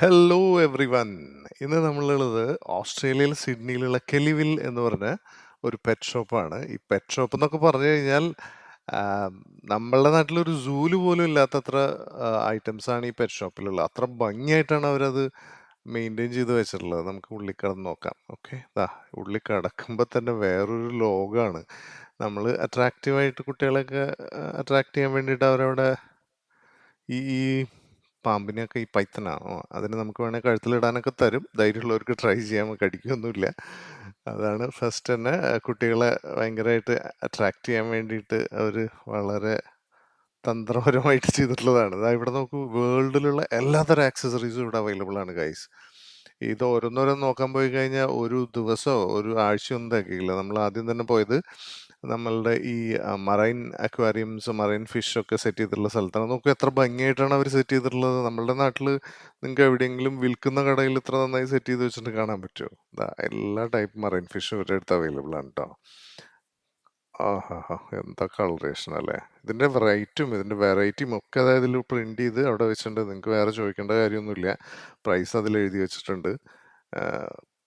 Hello everyone. ഇന്ന് നമ്മളുള്ളത് ഓസ്ട്രേലിയയിൽ സിഡ്നിയിലുള്ള കെലിവിൽ എന്ന് പറഞ്ഞ ഒരു പെറ്റ് ഷോപ്പാണ്. ഈ പെറ്റ് ഷോപ്പ് എന്നൊക്കെ പറഞ്ഞു കഴിഞ്ഞാൽ നമ്മളുടെ നാട്ടിലൊരു സൂൽ പോലും ഇല്ലാത്തത്ര ഐറ്റംസ് ആണ് ഈ പെറ്റ് ഷോപ്പിലുള്ളത്. അത്ര ഭംഗിയായിട്ടാണ് അവരത് മെയിന്റെയിൻ ചെയ്ത് വെച്ചിട്ടുള്ളത്. നമുക്ക് ഉള്ളിൽ കടന്ന് നോക്കാം. ഓക്കെ. ദാ ഉള്ളിൽ കടക്കുമ്പോൾ തന്നെ വേറൊരു ലോകമാണ്. നമ്മൾ അട്രാക്റ്റീവായിട്ട് കുട്ടികളെയൊക്കെ അട്രാക്റ്റ് ചെയ്യാൻ വേണ്ടിയിട്ട് അവരവിടെ ഈ പാമ്പിനെയൊക്കെ ഈ പൈത്തനാണോ അതിന് നമുക്ക് വേണേൽ കഴുത്തിലിടാനൊക്കെ തരും. ധൈര്യമുള്ളവർക്ക് ട്രൈ ചെയ്യാൻ കടിക്കൊന്നുമില്ല അതാണ് ഫസ്റ്റ് തന്നെ കുട്ടികളെ ഭയങ്കരമായിട്ട് അട്രാക്ട് ചെയ്യാൻ വേണ്ടിയിട്ട് അവർ വളരെ തന്ത്രപരമായിട്ട് ചെയ്തിട്ടുള്ളതാണ്. ദാ ഇവിടെ നമുക്ക് വേൾഡിലുള്ള എല്ലാതരം ആക്സസറീസും ഇവിടെ അവൈലബിൾ ആണ് ഗൈസ് ഇത് ഓരോന്നോരോന്ന് നോക്കാൻ പോയി കഴിഞ്ഞാൽ ഒരു ദിവസമോ ഒരു ആഴ്ചയൊന്നും തികയില്ല. നമ്മൾ ആദ്യം തന്നെ പോയത് നമ്മളുടെ ഈ മറൈൻ അക്വാറിയംസ് മറൈൻ ഫിഷ് ഒക്കെ സെറ്റ് ചെയ്തിട്ടുള്ള സ്ഥലത്താണ്. നമുക്ക് എത്ര ഭംഗിയായിട്ടാണ് അവർ സെറ്റ് ചെയ്തിട്ടുള്ളത്. നമ്മളുടെ നാട്ടിൽ നിങ്ങൾക്ക് എവിടെയെങ്കിലും വിൽക്കുന്ന കടയിൽ ഇത്ര നന്നായി സെറ്റ് ചെയ്ത് വെച്ചിട്ട് കാണാൻ പറ്റുമോ ദാ എല്ലാ ടൈപ്പ് മറൈൻ ഫിഷും ഇവരുടെ അടുത്ത് അവൈലബിൾ ആണ് കേട്ടോ ആഹാ എന്താ കളറേഷൻ അല്ലേ? ഇതിന്റെ വെറൈറ്റിയും ഇതിന്റെ വെറൈറ്റിയും ഒക്കെ അതായത് ഇതിൽ പ്രിന്റ് ചെയ്ത് അവിടെ വെച്ചിട്ടുണ്ട്. നിങ്ങൾക്ക് വേറെ ചോദിക്കേണ്ട കാര്യമൊന്നുമില്ല. പ്രൈസ് അതിൽ എഴുതി വെച്ചിട്ടുണ്ട്.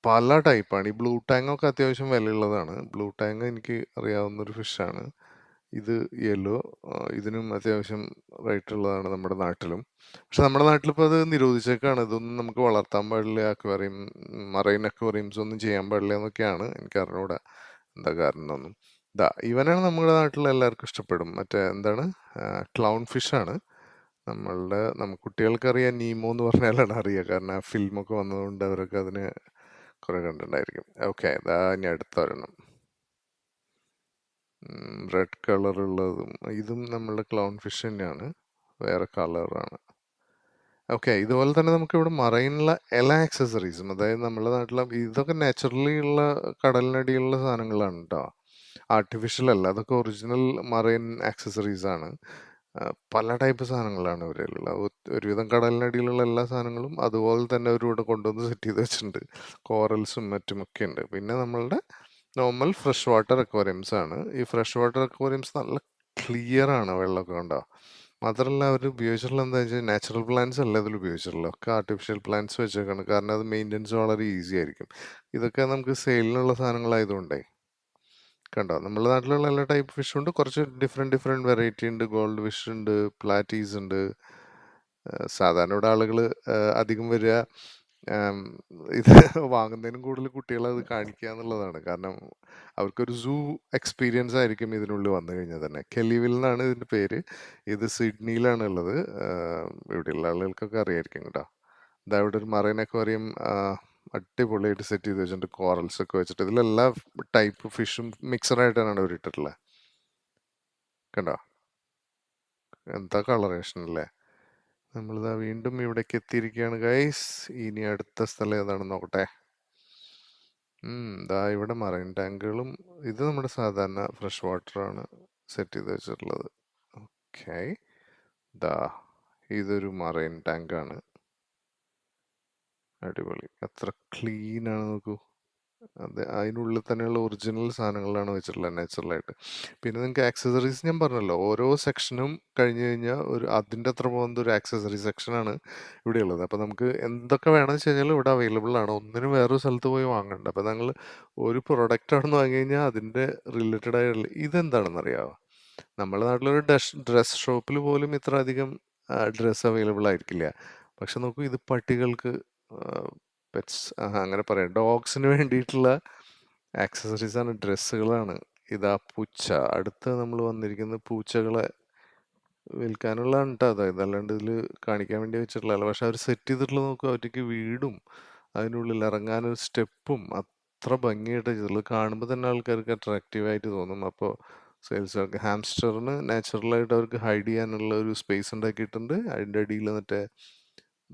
പല ടൈപ്പാണ്. ഈ ബ്ലൂ ടാങ് ഒക്കെ അത്യാവശ്യം വിലയുള്ളതാണ്. ബ്ലൂ ടാങ് എനിക്ക് അറിയാവുന്ന ഒരു ഫിഷാണ്. ഇത് യെല്ലോ. ഇതിനും അത്യാവശ്യം റേറ്റ് ഉള്ളതാണ് നമ്മുടെ നാട്ടിലും. പക്ഷെ നമ്മുടെ നാട്ടിലിപ്പോൾ അത് നിരോധിച്ചേക്കാണ്. ഇതൊന്നും നമുക്ക് വളർത്താൻ പാടില്ല. അക്വേറിയം മറൈൻ അക്വേറിയംസ് ഒന്നും ചെയ്യാൻ പാടില്ല എന്നൊക്കെയാണ് എനിക്ക് അറിഞ്ഞൂടെ. എന്താ കാരണം ഒന്നും ദാ ഇവനാണ് നമ്മുടെ നാട്ടിൽ എല്ലാവർക്കും ഇഷ്ടപ്പെടും. മറ്റേ എന്താണ്? ക്ലൗൺ ഫിഷാണ്. നമ്മളുടെ നമുക്ക് കുട്ടികൾക്കറിയാം നീമോ എന്ന് പറഞ്ഞാലാണ് അറിയുക. കാരണം ആ ഫിലിമൊക്കെ വന്നതുകൊണ്ട് അവരൊക്കെ അതിന് കുറെ കണ്ടിട്ടുണ്ടായിരിക്കും. ഓക്കെ ഇതാ ഇനി അടുത്ത ഒരെണ്ണം റെഡ് കളർ ഉള്ളതും ഇതും നമ്മളുടെ ക്ലൗൺ ഫിഷ് തന്നെയാണ്. വേറെ കളറാണ് ഓക്കെ ഇതുപോലെ തന്നെ നമുക്ക് ഇവിടെ മറൈനുള്ള എല്ലാ ആക്സസറീസും അതായത് നമ്മുടെ നാട്ടിലെ ഇതൊക്കെ നാച്ചുറലി ഉള്ള കടലിനടിയിലുള്ള സാധനങ്ങളാണ് കേട്ടോ ആർട്ടിഫിഷ്യൽ അല്ല അതൊക്കെ ഒറിജിനൽ മറൈൻ ആക്സസറീസ് ആണ്. പല ടൈപ്പ് സാധനങ്ങളാണ് ഇവരിലുള്ള. ഒരുവിധം കടലിനടിയിലുള്ള എല്ലാ സാധനങ്ങളും അതുപോലെ തന്നെ അവർ ഇവിടെ കൊണ്ടുവന്ന് സെറ്റ് ചെയ്ത് വെച്ചിട്ടുണ്ട്. കോറൽസും മറ്റുമൊക്കെ ഉണ്ട്. പിന്നെ നമ്മളുടെ നോർമൽ ഫ്രഷ് വാട്ടർ അക്വേറിയംസ് ആണ്. ഈ ഫ്രഷ് വാട്ടർ അക്വേറിയംസ് നല്ല ക്ലിയർ ആണ് വെള്ളമൊക്കെ ഉണ്ടോ മാത്രമല്ല അവർ ഉപയോഗിച്ചിട്ടുള്ള എന്താ വെച്ചാൽ നാച്ചുറൽ പ്ലാന്റ്സ് അല്ല ഇതിൽ ഉപയോഗിച്ചിട്ടുള്ളത്. ഒക്കെ ആർട്ടിഫിഷ്യൽ പ്ലാന്റ്സ് വെച്ചേക്കാണ്. കാരണം അത് മെയിന്റെനൻസ് വളരെ ഈസി ആയിരിക്കും. ഇതൊക്കെ നമുക്ക് സെയിലിനുള്ള സാധനങ്ങളായതുകൊണ്ടേ കണ്ടോ? നമ്മുടെ നാട്ടിലുള്ള എല്ലാ ടൈപ്പ് ഫിഷും ഉണ്ട്. കുറച്ച് ഡിഫറെന്റ് ഡിഫറെന്റ് വെറൈറ്റി ഉണ്ട്. ഗോൾഡ് ഫിഷ് ഉണ്ട് പ്ലാറ്റീസ് ഉണ്ട്. സാധാരണ ഇവിടെ ആളുകൾ അധികം വരിക ഇത് വാങ്ങുന്നതിനും കൂടുതൽ കുട്ടികളെ അത് കാണിക്കുക എന്നുള്ളതാണ്. കാരണം അവർക്കൊരു സൂ എക്സ്പീരിയൻസ് ആയിരിക്കും ഇതിനുള്ളിൽ വന്നു കഴിഞ്ഞാൽ തന്നെ. കെലിവിൽ എന്നാണ് ഇതിന്റെ പേര്. ഇത് സിഡ്നിയിലാണ് ഉള്ളത്. ഇവിടെയുള്ള ആളുകൾക്കൊക്കെ അറിയായിരിക്കും കേട്ടോ. ഇതാ ഇവിടെ ഒരു മറൈൻ അക്വാറിയം അടിപൊളിയായിട്ട് സെറ്റ് ചെയ്ത് വെച്ചിട്ടുണ്ട്. കോറൽസ് ഒക്കെ വെച്ചിട്ട്. ഇതിലെല്ലാ ടൈപ്പ് ഫിഷും മിക്സറായിട്ടാണ് അവർ ഇട്ടിട്ടുള്ളത് കണ്ടോ? എന്താ കളറേഷൻ അല്ലേ? നമ്മളിതാ വീണ്ടും ഇവിടേക്ക് എത്തിയിരിക്കുകയാണ് ഗൈസ് ഇനി അടുത്ത സ്ഥലം ഏതാണെന്ന് നോക്കട്ടെ. ഇതാ ഇവിടെ മറൈൻ ടാങ്കുകളും ഇത് നമ്മുടെ സാധാരണ ഫ്രഷ് വാട്ടറാണ് സെറ്റ് ചെയ്ത് വെച്ചിട്ടുള്ളത്. ഓക്കെ ദാ ഇതൊരു മറൈൻ ടാങ്കാണ് അടിപൊളി. എത്ര ക്ലീൻ ആണ് നോക്കൂ. അതെ അതിനുള്ളിൽ തന്നെയുള്ള ഒറിജിനൽ സാധനങ്ങളാണ് വെച്ചിട്ടുള്ളത് നാച്ചുറലായിട്ട് പിന്നെ നിങ്ങൾക്ക് ആക്സസറീസ് ഞാൻ പറഞ്ഞല്ലോ ഓരോ സെക്ഷനും കഴിഞ്ഞ് കഴിഞ്ഞാൽ ഒരു അതിന്റെ അത്ര പോകുന്ന ഒരു ആക്സസറി സെക്ഷനാണ് ഇവിടെ ഉള്ളത്. അപ്പോൾ നമുക്ക് എന്തൊക്കെ വേണമെന്ന് വെച്ച് കഴിഞ്ഞാൽ ഇവിടെ അവൈലബിൾ ആണ്. ഒന്നിനും വേറൊരു സ്ഥലത്ത് പോയി വാങ്ങണ്ട. അപ്പോൾ നിങ്ങൾ ഒരു പ്രൊഡക്റ്റ് ആണെന്ന് വാങ്ങി കഴിഞ്ഞാൽ അതിന്റെ റിലേറ്റഡ് ആയിട്ടുള്ള ഇതെന്താണെന്ന് അറിയാമോ നമ്മുടെ നാട്ടിലൊരു ഡ്രസ് ഡ്രസ് ഷോപ്പിൽ പോലും ഇത്ര അധികം ഡ്രസ്സ് അവൈലബിൾ ആയിരിക്കില്ല. പക്ഷെ നോക്കൂ ഇത് പട്ടികൾക്ക് പെറ്റ്സ് അങ്ങനെ പറയാം. ഡോഗ്സിന് വേണ്ടിയിട്ടുള്ള ആക്സസറീസാണ് ഡ്രസ്സുകളാണ്. ഇതാ പൂച്ച. അടുത്ത് നമ്മൾ വന്നിരിക്കുന്ന പൂച്ചകളെ വിൽക്കാനുള്ളതാണ് കേട്ടോ അതായത് അല്ലാണ്ട് ഇതിൽ കാണിക്കാൻ വേണ്ടി വെച്ചിട്ടുള്ളതല്ല പക്ഷെ അവർ സെറ്റ് ചെയ്തിട്ടുള്ള നോക്കുക അവർക്ക് വീടും അതിനുള്ളിൽ ഇറങ്ങാനൊരു സ്റ്റെപ്പും അത്ര ഭംഗിയായിട്ട് ചെയ്തിട്ടുള്ളത്. കാണുമ്പോൾ തന്നെ ആൾക്കാർക്ക് അട്രാക്റ്റീവ് ആയിട്ട് തോന്നും. അപ്പോൾ സെയിൽസുകാർക്ക് ഹാംസ്റ്ററിന് നാച്ചുറലായിട്ട് അവർക്ക് ഹൈഡ് ചെയ്യാനുള്ള ഒരു സ്പേസ് ഉണ്ടാക്കിയിട്ടുണ്ട്. അതിന്റെ അടിയിൽ മറ്റേ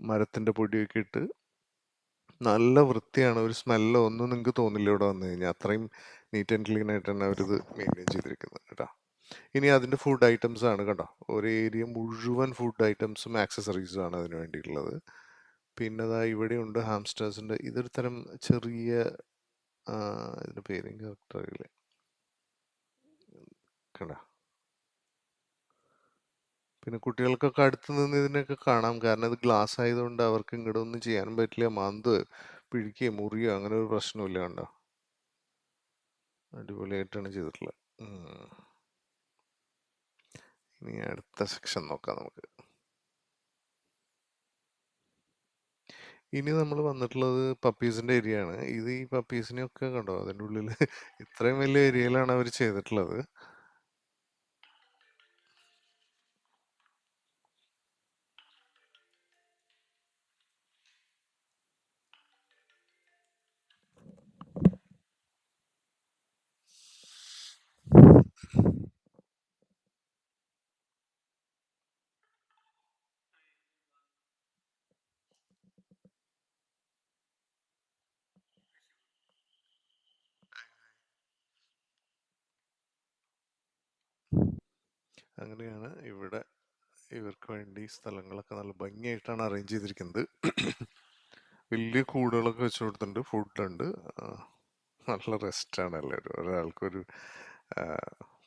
മരത്തിന്റെ പൊടിയൊക്കെ ഇട്ട് നല്ല വൃത്തിയാണ് ഒരു സ്മെല്ലോ ഒന്നും നിങ്ങൾക്ക് തോന്നില്ല ഇവിടെ വന്നു കഴിഞ്ഞാൽ അത്രയും നീറ്റ് ആൻഡ് ക്ലീൻ ആയിട്ടാണ് അവരിത് മെയിന്റെയിൻ ചെയ്തിരിക്കുന്നത് കേട്ടോ. ഇനി അതിന്റെ ഫുഡ് ഐറ്റംസ് ആണ് കേട്ടോ. ഒരു ഏരിയ മുഴുവൻ ഫുഡ് ഐറ്റംസും ആക്സസറീസും ആണ് അതിന് വേണ്ടിയിട്ടുള്ളത്. പിന്നെ ദാ ഇവിടെയുണ്ട് ഹാംസ്റ്റേഴ്സിന്റെ ഇതൊരു തരം ചെറിയ ഇതിന്റെ പേരും കറക്റ്റ് അറിയില്ല. കണ്ട? പിന്നെ കുട്ടികൾക്കൊക്കെ അടുത്ത് നിന്ന് ഇതിനൊക്കെ കാണാം. കാരണം ഇത് ഗ്ലാസ് ആയതുകൊണ്ട് അവർക്ക് ഇങ്ങോട്ട് ഒന്നും ചെയ്യാൻ പറ്റില്ല. മാന്ത് പിഴിക്കുകയോ, മുറിയോ അങ്ങനെ ഒരു പ്രശ്നമില്ല കണ്ടോ? അടിപൊളിയായിട്ടാണ് ചെയ്തിട്ടുള്ളത്. ഇനി അടുത്ത സെക്ഷൻ നോക്കാം നമുക്ക്. ഇനി നമ്മൾ വന്നിട്ടുള്ളത് പപ്പീസിന്റെ ഏരിയ ആണ്. ഇത് ഈ പപ്പീസിനെയൊക്കെ കണ്ടോ അതിന്റെ ഉള്ളിൽ ഇത്രയും വലിയ ഏരിയയിലാണ് അവർ ചെയ്തിട്ടുള്ളത്. അങ്ങനെയാണ് ഇവിടെ ഇവർക്ക് വേണ്ടി സ്ഥലങ്ങളൊക്കെ നല്ല ഭംഗിയായിട്ടാണ് അറേഞ്ച് ചെയ്തിരിക്കുന്നത്. വലിയ കൂടുകളൊക്കെ വെച്ച് കൊടുത്തിട്ടുണ്ട്. ഫുഡുണ്ട്. നല്ല റെസ്റ്റാണ് എല്ലാവരും. ഒരാൾക്കൊരു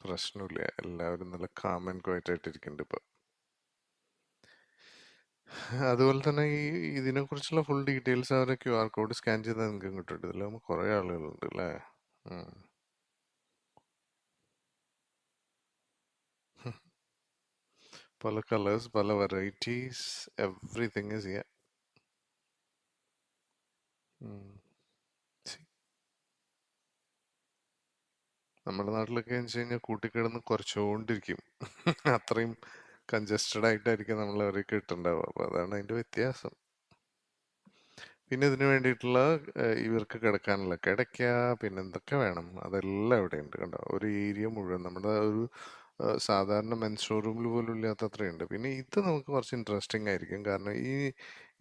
പ്രശ്നമില്ല എല്ലാവരും നല്ല കാം ആൻഡ് ക്വയറ്റ് ആയിട്ടിരിക്കുന്നുണ്ട് ഇപ്പൊ. അതുപോലെ തന്നെ ഈ ഇതിനെക്കുറിച്ചുള്ള ഫുൾ ഡീറ്റെയിൽസ് അവരെ ക്യൂആർ കോഡ് സ്കാൻ ചെയ്താൽ നിങ്ങൾക്ക് കിട്ടും. ഇതിലാകുമ്പോൾ കുറേ ആളുകളുണ്ട് അല്ലേ? പല കളേഴ്സ്, പല വെറൈറ്റീസ്, എവറിത്തിങ് ചെയ്യാം. നമ്മുടെ നാട്ടിലൊക്കെ എന്ന് വെച്ച് കഴിഞ്ഞാൽ കൂട്ടിക്കിടന്ന് കുറച്ചുകൊണ്ടിരിക്കും. അത്രയും കൺജസ്റ്റഡ് ആയിട്ടായിരിക്കും നമ്മൾ അവരെ കിട്ടുന്നുണ്ടാവുക. അപ്പോൾ അതാണ് അതിന്റെ വ്യത്യാസം. പിന്നെ ഇതിന് വേണ്ടിയിട്ടുള്ള ഇവർക്ക് കിടക്കാനുള്ള കിടക്ക പിന്നെ എന്തൊക്കെ വേണം അതെല്ലാം ഇവിടെ ഉണ്ട് കണ്ടോ ഒരു ഏരിയ മുഴുവൻ നമ്മുടെ ഒരു സാധാരണ മെൻസ് ഷോറൂമിൽ പോലും ഇല്ലാത്ത അത്രയുണ്ട്. പിന്നെ ഇത് നമുക്ക് കുറച്ച് ഇൻട്രസ്റ്റിംഗ് ആയിരിക്കും. കാരണം ഈ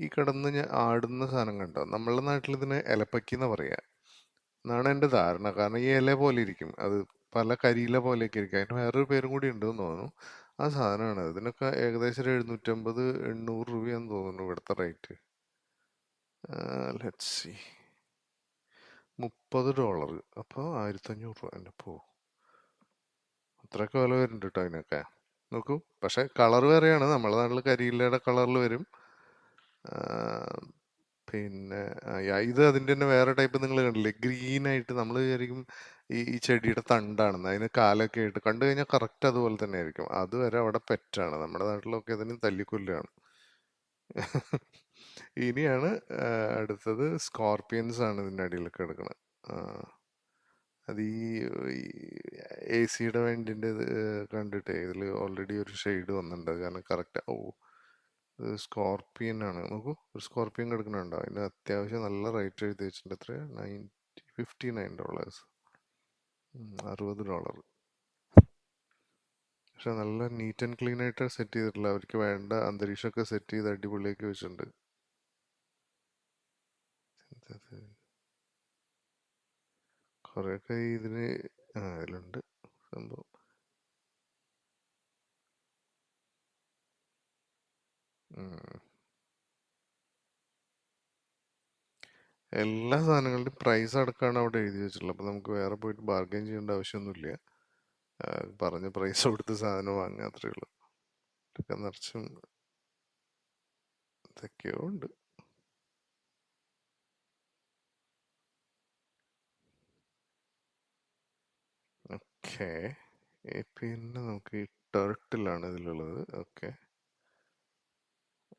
ഈ കിടന്ന് ഞാൻ ആടുന്ന സാധനം കണ്ടോ? നമ്മളെ നാട്ടിൽ ഇതിന് ഇലപ്പക്കി എന്ന് പറയാ? എന്നാണ് എന്റെ ധാരണ. കാരണം ഈ ഇല പോലെ ഇരിക്കും. അത് പല കരിയില പോലെയൊക്കെ ഇരിക്കും. അതിന് വേറൊരു പേരും കൂടി ഉണ്ടെന്ന് തോന്നുന്നു. ആ സാധനമാണ്. ഇതിനൊക്കെ ഏകദേശം ഒരു എഴുന്നൂറ്റമ്പത് എണ്ണൂറ് രൂപയാന്ന് തോന്നുന്നു ഇവിടുത്തെ റേറ്റ് ലെറ്റ്സ് സി മുപ്പത് ഡോളർ അപ്പോൾ ആയിരത്തഞ്ഞൂറ് രൂപ. എന്റെ പോ അത്രയൊക്കെ വില വരുന്നുണ്ട് കേട്ടോ അതിനൊക്കെ. നോക്കൂ പക്ഷെ കളർ വേറെയാണ്. നമ്മളെ നാട്ടിൽ കരിയില്ലയുടെ കളറിൽ വരും. പിന്നെ ഇത് അതിന്റെ തന്നെ വേറെ ടൈപ്പ് നിങ്ങൾ കണ്ടില്ലേ? ഗ്രീൻ ആയിട്ട് നമ്മൾ വിചാരിക്കും ഈ ഈ ചെടിയുടെ തണ്ടാണെന്ന്. അതിന് കാലൊക്കെ ആയിട്ട് കണ്ടു കഴിഞ്ഞാൽ കറക്റ്റ് അതുപോലെ തന്നെ ആയിരിക്കും. അതുവരെ അവിടെ പെറ്റാണ്. നമ്മുടെ നാട്ടിലൊക്കെ ഇതിന് തല്ലിക്കൊല്ലാണ് ഇനിയാണ് അടുത്തത് സ്കോർപ്പിയൻസ് ആണ് ഇതിന്റെ അടിയിലൊക്കെ കിടക്കുന്നത് അത് ഈ എ സിയുടെ വെന്റിന്റെ കണ്ടിട്ടേ ഇതിൽ ഓൾറെഡി ഒരു ഷെയ്ഡ് വന്നിട്ടുണ്ട്. കാരണം കറക്റ്റ് ഓ ഇത് സ്കോർപ്പിയൻ ആണ്. നോക്കൂ ഒരു സ്കോർപ്പിയൻ കിടക്കുന്നുണ്ടോ? അതിന് അത്യാവശ്യം നല്ല റേറ്റ് എഴുതി വെച്ചിട്ടുണ്ട്. എത്ര നയന്റി ഫിഫ്റ്റി നയൻ ഡോളേഴ്സ് അറുപത് ഡോളർ പക്ഷെ നല്ല നീറ്റ് ആൻഡ് ക്ലീൻ ആയിട്ട് സെറ്റ് ചെയ്തിട്ടില്ല. അവർക്ക് വേണ്ട അന്തരീക്ഷമൊക്കെ സെറ്റ് ചെയ്ത് അടിപൊളിയാക്കി വെച്ചിട്ടുണ്ട്. കുറേയൊക്കെ ഇതിന് ആ അതിലുണ്ട് സംഭവം. എല്ലാ സാധനങ്ങളുടെയും പ്രൈസ് അടക്കമാണ് അവിടെ എഴുതി വെച്ചിട്ടുള്ളത്. അപ്പോൾ നമുക്ക് വേറെ പോയിട്ട് ബാർഗൈൻ ചെയ്യേണ്ട ആവശ്യമൊന്നുമില്ല. പറഞ്ഞ പ്രൈസ് കൊടുത്ത് സാധനം വാങ്ങുക അത്രേ ഉള്ളൂ. ഇതൊക്കെ നിറച്ചും ഇതൊക്കെയോ ഉണ്ട്. ഓക്കെ. പിന്നെ നമുക്ക് ഈ ടർട്ടിലാണ് ഇതിലുള്ളത്. ഓക്കെ.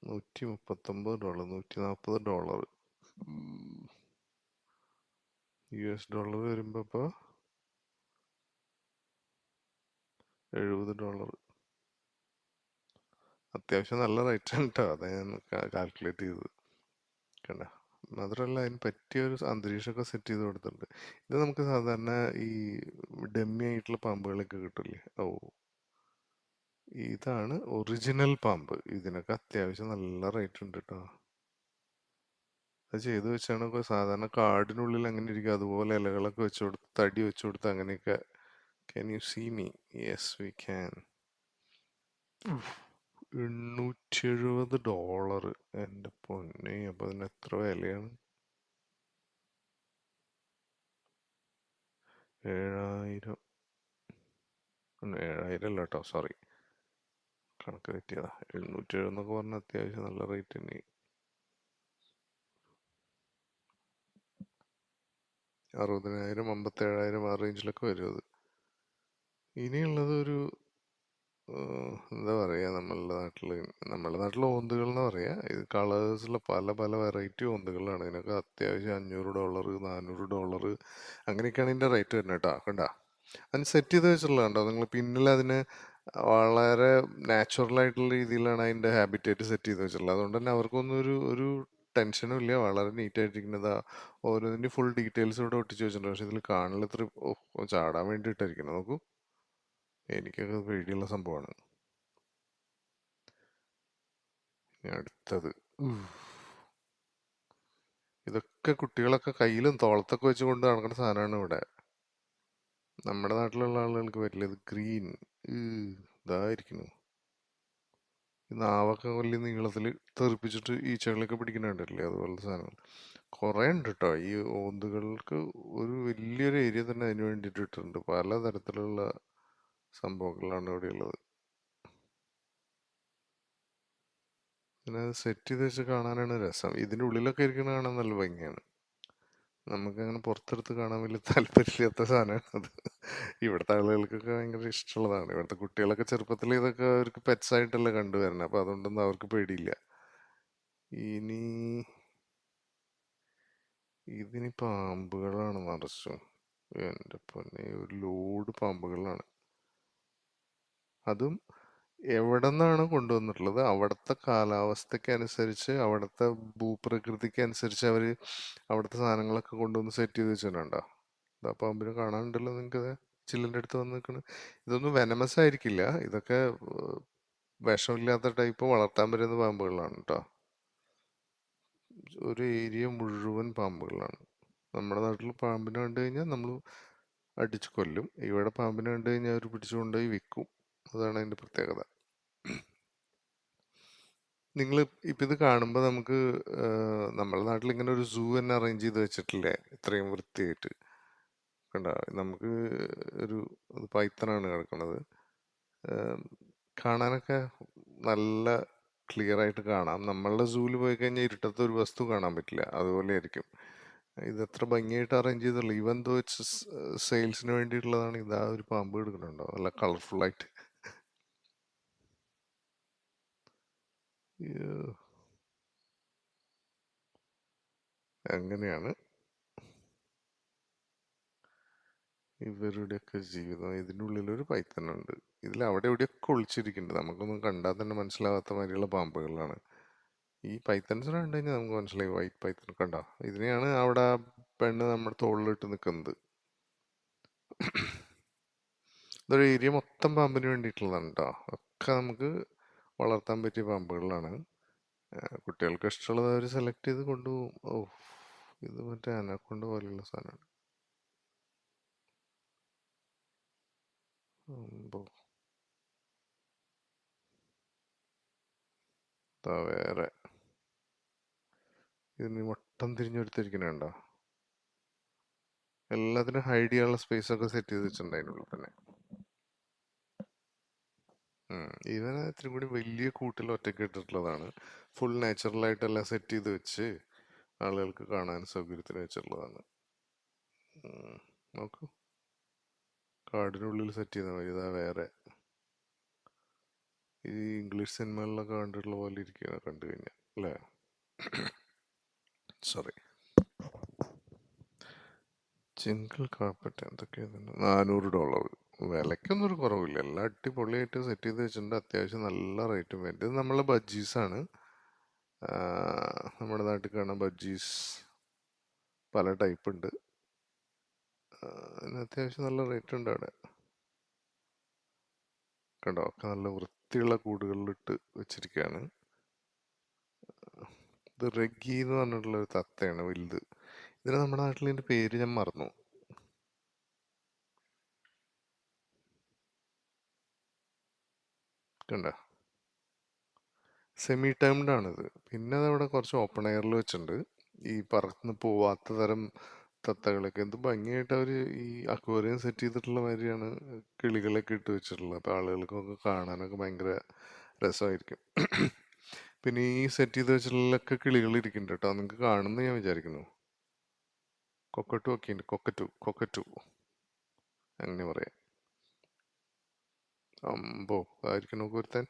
നൂറ്റി മുപ്പത്തൊമ്പത് ഡോളർ നൂറ്റി നാൽപ്പത് ഡോളർ യു എസ് ഡോളർ വരുമ്പോൾ ഇപ്പോൾ എഴുപത് ഡോളർ അത്യാവശ്യം നല്ല റേറ്റ് ആണ് കേട്ടോ അതാ ഞാൻ കാൽക്കുലേറ്റ് ചെയ്തത്. കണ്ട? മാത്രമല്ല അതിന് പറ്റിയ ഒരു അന്തരീക്ഷമൊക്കെ സെറ്റ് ചെയ്ത് കൊടുത്തിട്ടുണ്ട്. ഇത് നമുക്ക് സാധാരണ ഈ ഡമ്മി ആയിട്ടുള്ള പാമ്പുകളൊക്കെ കിട്ടില്ലേ ഓ. ഇതാണ് ഒറിജിനൽ പാമ്പ്. ഇതിനൊക്കെ അത്യാവശ്യം നല്ല റേറ്റ് ഉണ്ട് കേട്ടോ അത് ചെയ്ത് വെച്ചാണ് സാധാരണ കാടിനുള്ളിൽ അങ്ങനെ ഇരിക്കും. അതുപോലെ ഇലകളൊക്കെ വെച്ച് കൊടുത്ത് തടി വെച്ച് കൊടുത്ത് അങ്ങനെയൊക്കെ. Can you see me yes we can എണ്ണൂറ്റി എഴുപത് ഡോളർ എന്റെ പൊന്നെ. അപ്പൊ അതിന് എത്ര വിലയാണ്? ഏഴായിരം. ഏഴായിരം അല്ല കേട്ടോ സോറി കണക്ക് തെറ്റിയതാ. എഴുന്നൂറ്റി എഴുപതെന്നൊക്കെ പറഞ്ഞ അത്യാവശ്യം നല്ല റേറ്റ് തന്നെ. അറുപതിനായിരം അമ്പത്തേഴായിരം ആ റേഞ്ചിലൊക്കെ വരും അത്. ഇനിയുള്ളത് ഒരു എന്താ പറയുക നമ്മളുടെ നാട്ടിൽ നമ്മുടെ നാട്ടിൽ ഓന്തുകൾ എന്ന് പറയാ ഇത് കളേഴ്സിലെ പല പല വെറൈറ്റി ഓന്തുകളാണ്. ഇതിനൊക്കെ അത്യാവശ്യം അഞ്ഞൂറ് ഡോളർ നാനൂറ് ഡോളർ അങ്ങനെയൊക്കെയാണ് ഇതിന്റെ റേറ്റ് വരുന്നത് കേട്ടോ. കണ്ട? അതിന് സെറ്റ് ചെയ്ത് വെച്ചിട്ടുള്ളത് കണ്ടോ? നിങ്ങൾ പിന്നിൽ അതിന് വളരെ നാച്ചുറൽ ആയിട്ടുള്ള രീതിയിലാണ് അതിന്റെ ഹാബിറ്റേറ്റ് സെറ്റ് ചെയ്ത് വെച്ചിട്ടുള്ളത്. അതുകൊണ്ട് തന്നെ അവർക്കൊന്നും ഒരു ഒരു ടെൻഷനും ഇല്ല. വളരെ നീറ്റ് ആയിട്ടിരിക്കുന്നത് ഓരോന്നിന്റെ ഫുൾ ഡീറ്റെയിൽസ് ഇവിടെ ഒട്ടിച്ച് വെച്ചിട്ടുണ്ട്. പക്ഷെ ഇതിൽ കാണൽ ഇത്ര ചാടാൻ വേണ്ടിയിട്ടായിരിക്കുന്നത് നോക്കൂ. എനിക്കൊക്കെ പേടിയുള്ള സംഭവമാണ്. അടുത്തത്. ഇതൊക്കെ കുട്ടികളൊക്കെ കയ്യിലും തോളത്തൊക്കെ വെച്ച് കൊണ്ട് നടക്കുന്ന സാധനമാണ് ഇവിടെ. നമ്മുടെ നാട്ടിലുള്ള ആളുകൾക്ക് പറ്റില്ല. ഇത് ഗ്രീൻ. ഇതായിരിക്കുന്നു. നാവൊക്കെ വലിയ നീളത്തിൽ തെറിപ്പിച്ചിട്ട് ഈച്ചകളൊക്കെ പിടിക്കുന്നുണ്ടല്ലേ അതുപോലത്തെ സാധനങ്ങൾ. കുറേ ഉണ്ട് കേട്ടോ ഈ ഓന്തുകൾക്ക് ഒരു വലിയൊരു ഏരിയ തന്നെ അതിന് വേണ്ടിയിട്ട് ഇട്ടിട്ടുണ്ട്. പല തരത്തിലുള്ള സംഭവങ്ങളാണ് ഇവിടെ ഉള്ളത് പിന്നെ സെറ്റ് ചെയ്ത് വെച്ച് കാണാനാണ് രസം. ഇതിന്റെ ഉള്ളിലൊക്കെ ഇരിക്കുന്ന കാണാൻ നല്ല ഭംഗിയാണ്. നമുക്കങ്ങനെ പുറത്തെടുത്ത് കാണാൻ വലിയ താല്പര്യമില്ലാത്ത സാധനമാണ് അത്. ഇവിടുത്തെ ആളുകൾക്കൊക്കെ ഭയങ്കര ഇഷ്ടമുള്ളതാണ്. ഇവിടുത്തെ കുട്ടികളൊക്കെ ചെറുപ്പത്തിൽ ഇതൊക്കെ അവർക്ക് പെറ്റ്സ് ആയിട്ടല്ല കണ്ടുവരുന്നത് അപ്പോൾ അതുകൊണ്ടൊന്നും അവർക്ക് പേടിയില്ല. ഇനി ഇതിനി പാമ്പുകളാണ് നിറച്ചു എന്റെ പൊന്നെ ഒരു ലോഡ് പാമ്പുകളാണ്. അതും എവിടെ നിന്നാണ് കൊണ്ടുവന്നിട്ടുള്ളത്? അവിടുത്തെ കാലാവസ്ഥയ്ക്ക് അനുസരിച്ച് അവിടുത്തെ ഭൂപ്രകൃതിക്ക് അനുസരിച്ച് അവർ അവിടുത്തെ സാധനങ്ങളൊക്കെ കൊണ്ടുവന്ന് സെറ്റ് ചെയ്ത് വെച്ചിട്ടുണ്ടോ ഇതാ പാമ്പിനെ കാണാനുണ്ടല്ലോ നിങ്ങൾക്ക് ചില്ലിന്റെ അടുത്ത് വന്ന് നിൽക്കണ ഇതൊന്നും വെനമസ് ആയിരിക്കില്ല. ഇതൊക്കെ വിഷമില്ലാത്ത ടൈപ്പ് വളർത്താൻ പറ്റുന്ന പാമ്പുകളാണ് കേട്ടോ ഒരു ഏരിയ മുഴുവൻ പാമ്പുകളാണ്. നമ്മുടെ നാട്ടിൽ പാമ്പിനെ കണ്ടു കഴിഞ്ഞാൽ നമ്മൾ അടിച്ചു കൊല്ലും. ഇവിടെ പാമ്പിനെ കണ്ടു കഴിഞ്ഞാൽ അവർ പിടിച്ചു കൊണ്ടുപോയി വിൽക്കും. അതാണ് അതിന്റെ പ്രത്യേകത. നിങ്ങൾ ഇപ്പം ഇത് കാണുമ്പോൾ നമുക്ക് നമ്മുടെ നാട്ടിൽ ഇങ്ങനെ ഒരു സൂ തന്നെ അറേഞ്ച് ചെയ്ത് വെച്ചിട്ടില്ലേ? ഇത്രയും വൃത്തിയായിട്ട്. കണ്ട? നമുക്ക് ഒരു പൈത്തനാണ് കിടക്കുന്നത്. കാണാനൊക്കെ നല്ല ക്ലിയർ ആയിട്ട് കാണാം. നമ്മളുടെ സൂവിൽ പോയി കഴിഞ്ഞാൽ ഇരുട്ടത്തെ ഒരു വസ്തു കാണാൻ പറ്റില്ല. അതുപോലെ ആയിരിക്കും. ഇത് എത്ര ഭംഗിയായിട്ട് അറേഞ്ച് ചെയ്തുള്ളൂ. ഈവൻ ദോ ഇറ്റ്സ് സെയിൽസിന് വേണ്ടിയിട്ടുള്ളതാണ്. ഇതാ ഒരു പാമ്പ് എടുക്കുന്നുണ്ടോ നല്ല കളർഫുൾ ആയിട്ട് അയ്യോ. അങ്ങനെയാണ്. ഇവരുടെയൊക്കെ ജീവിതം. ഇതിന്റെ ഉള്ളിൽ ഒരു പൈത്തനുണ്ട് ഇതിൽ അവിടെ എവിടെയൊക്കെ ഒളിച്ചിരിക്കുന്നുണ്ട്. നമുക്കൊന്നും കണ്ടാൽ തന്നെ മനസ്സിലാവാത്ത മാതിരിയുള്ള പാമ്പുകളാണ്. ഈ പൈത്തൻസ് കണ്ടു കഴിഞ്ഞാൽ നമുക്ക് മനസ്സിലായി. വൈറ്റ് പൈത്തൻ കണ്ടോ? ഇതിനെയാണ് അവിടെ പെണ്ണ് നമ്മുടെ തോളിലിട്ട് നിൽക്കുന്നത്. ഇതൊരു ഏരിയ മൊത്തം പാമ്പിന് വേണ്ടിയിട്ടുള്ളതാണ് കേട്ടോ ഒക്കെ നമുക്ക് വളർത്താൻ പറ്റിയ പാമ്പുകളാണ് കുട്ടികൾക്ക് ഇഷ്ടമുള്ളത് അവർ സെലക്ട് ചെയ്ത് കൊണ്ടുപോകും. ഓ ഇത് മറ്റേ അനക്കൊണ്ട് പോലെയുള്ള സാധനമാണ്. വേറെ. ഇതിന് വട്ടം തിരിഞ്ഞെടുത്തിരിക്കണുണ്ടോ എല്ലാത്തിനും ഹൈഡ് ചെയ്യാനുള്ള സ്പേസ് ഒക്കെ സെറ്റ് ചെയ്ത് വെച്ചിട്ടുണ്ട് അതിനുള്ളിൽ തന്നെ. ഉം. ഇവന് ഇത്തിരി കൂടി വലിയ കൂട്ടിൽ ഒറ്റയ്ക്ക് ഇട്ടിട്ടുള്ളതാണ്. ഫുൾ നാച്ചുറൽ ആയിട്ടെല്ലാം സെറ്റ് ചെയ്ത് വെച്ച് ആളുകൾക്ക് കാണാൻ സൗകര്യത്തിന് വെച്ചിട്ടുള്ളതാണ്. നോക്കൂ. കാടിനുള്ളിൽ സെറ്റ് ചെയ്താൽ മതി ഇതാ വേറെ. ഈ ഇംഗ്ലീഷ് സിനിമകളിലൊക്കെ കണ്ടിട്ടുള്ള പോലെ ഇരിക്കുകയാണ് കണ്ടു കഴിഞ്ഞാൽ അല്ലേ? സോറി ചിങ്കിൾ കാർപ്പറ്റ് എന്തൊക്കെയാണ് നാനൂറ് ഡോളർ വിലയ്ക്കൊന്നും ഒരു കുറവില്ല. എല്ലാം അടിപൊളിയായിട്ട് സെറ്റ് ചെയ്ത് വെച്ചിട്ടുണ്ട്. അത്യാവശ്യം നല്ല റേറ്റും വേണ്ടി ഇത് നമ്മളെ ബജ്ജീസാണ് നമ്മുടെ നാട്ടിൽ കാണാൻ ബജ്ജീസ് പല ടൈപ്പ് ഉണ്ട്. അത്യാവശ്യം നല്ല റേറ്റ് ഉണ്ട് അവിടെ. കണ്ടോ? ഒക്കെ നല്ല വൃത്തിയുള്ള കൂടുകളിലിട്ട് വെച്ചിരിക്കുകയാണ് ഇത് റെഗി എന്ന് പറഞ്ഞിട്ടുള്ള ഒരു തത്തയാണ് വലുത്. ഇതിന് നമ്മുടെ നാട്ടിൽ ഇതിന്റെ പേര് ഞാൻ മറന്നു. കണ്ട. സെമി ടേംഡ് ആണിത് പിന്നെ അതവിടെ കുറച്ച് ഓപ്പൺ എയറിൽ വെച്ചിട്ടുണ്ട്. ഈ പറന്ന് പോവാത്ത തരം തത്തകളൊക്കെ. എന്ത് ഭംഗിയായിട്ട് അവർ ഈ അക്വേറിയം സെറ്റ് ചെയ്തിട്ടുള്ള മാതിരിയാണ് കിളികളൊക്കെ ഇട്ട് വെച്ചിട്ടുള്ളത്. അപ്പോൾ ആളുകൾക്കൊക്കെ കാണാനൊക്കെ ഭയങ്കര രസമായിരിക്കും. പിന്നെ ഈ സെറ്റ് ചെയ്ത് വെച്ചിട്ടുള്ളൊക്കെ കിളികൾ ഇരിക്കുന്നുണ്ട് കേട്ടോ. നിങ്ങൾക്ക് കാണുന്നു ഞാൻ വിചാരിക്കുന്നു. കൊക്കട്ടു ഒക്കെ ഉണ്ട്. കൊക്കറ്റു കൊക്കറ്റു. അങ്ങനെ പറയാം. അമ്പോ ആയിരിക്കണോ കുരുത്തൻ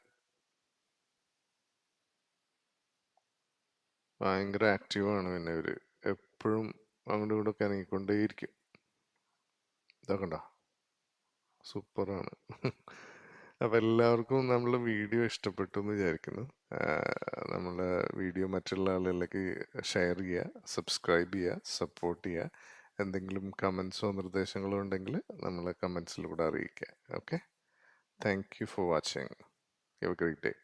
ഭയങ്കര ആക്റ്റീവാണ് പിന്നെ ഇവർ എപ്പോഴും അങ്ങോട്ടും ഇങ്ങോട്ടൊക്കെ ഇറങ്ങിക്കൊണ്ടേയിരിക്കും ഇതാക്കണ്ട സൂപ്പറാണ് അപ്പം എല്ലാവർക്കും നമ്മളെ വീഡിയോ ഇഷ്ടപ്പെട്ടു എന്ന് വിചാരിക്കുന്നു നമ്മളെ വീഡിയോ മറ്റുള്ള ആളുകളിലേക്ക് ഷെയർ ചെയ്യുക സബ്സ്ക്രൈബ് ചെയ്യുക സപ്പോർട്ട് ചെയ്യുക എന്തെങ്കിലും കമൻസോ നിർദ്ദേശങ്ങളോ ഉണ്ടെങ്കിൽ നമ്മളെ കമൻസിലൂടെ അറിയിക്കുക okay Thank you for watching. Have a great day.